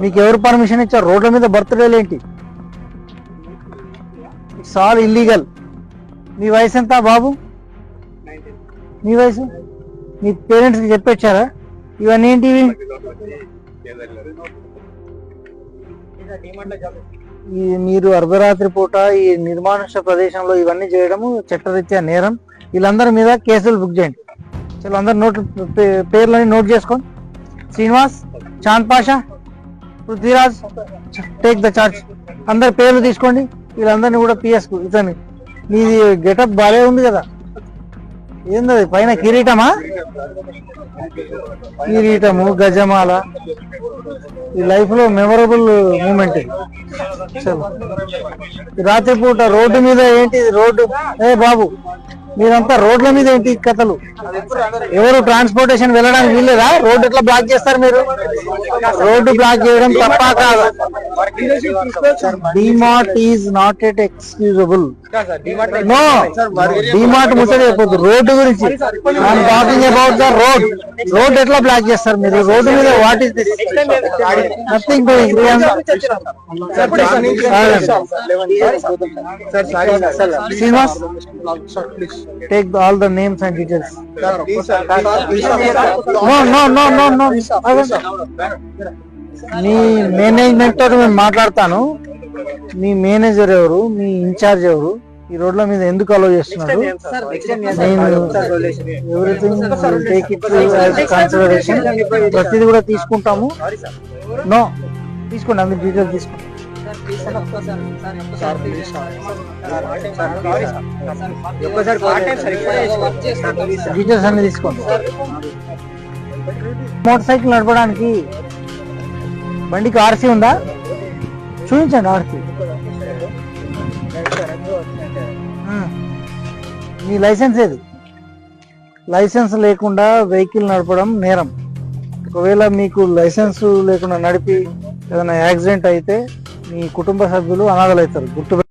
మీకు ఎవరు పర్మిషన్ ఇచ్చారు? రోడ్ల మీద బర్త్డేలు ఏంటి? ఇట్స్ ఆల్ ఇల్లీగల్ మీ వయసు ఎంత బాబు? మీ వయసు? మీ పేరెంట్స్కి చెప్పొచ్చారా? ఇవన్నీ ఏంటివి ఈ మీరు అర్ధరాత్రి పూట ఈ నిర్మానుష ప్రదేశంలో ఇవన్నీ చేయడము చట్టరీత్యా నేరం. వీళ్ళందరి మీద కేసులు బుక్ చేయండి. చలో అందరు నోట్ పే- పేర్లని నోట్ చేసుకోండి. Srinivas Chand Pasha. Prithviraj take the charge అందరి పేర్లు తీసుకోండి. వీళ్ళందరినీ కూడా పిఎస్ ఇతని నీది గెటప్ బాగా ఉంది కదా. ఏంది పైన కిరీటమా? కిరీటము గజమాల. ఈ లైఫ్లో మెమరబుల్ మూమెంట్ రాత్రిపూట రోడ్డు మీద ఏంటి? రోడ్డు. ఏ బాబు. మీరంతా రోడ్ల మీద ఏంటి కథలు ఎవరు ట్రాన్స్పోర్టేషన్ వెళ్ళడానికి వీల్లేదా రోడ్డు ఎట్లా బ్లాక్ చేస్తారు మీరు రోడ్డు బ్లాక్ చేయడం తప్ప కాదు DMart is not at excusable no DMart ముచ్చట చెప్పొద్దు రోడ్డు గురించి I'm talking about the road road ఎట్లా బ్లాక్ చేస్తారు మీరు రోడ్డు మీద what is this nothing doing Srinivas take all the names and details no no no no no me management తోటి నేను మాట్లాడతాను. మీ మేనేజర్ ఎవరు? మీ ఇన్ఛార్జ్ ఎవరు? ఈ రోడ్ల మీద ఎందుకు అలో చేస్తున్నారు? నేను ఎవ్రీథింగ్ టేక్ ఇట్ కన్సిడరేషన్ ప్రతిదీ కూడా తీసుకుంటాము. నో తీసుకోండి అందరి డీటెయిల్ తీసుకోండి. డీటెయిల్స్ అన్ని తీసుకోండి మోటార్ సైకిల్ నడపడానికి బండికి ఆర్సీ ఉందా? చూపించండి ఆర్సీ. మీ లైసెన్స్ ఏది? లైసెన్స్ లేకుండా వెహికల్ నడపడం నేరం. ఒకవేళ మీకు లైసెన్స్ లేకుండా నడిపి ఏదైనా యాక్సిడెంట్ అయితే మీ కుటుంబ సభ్యులు అనాథలు అవుతారు గుర్తు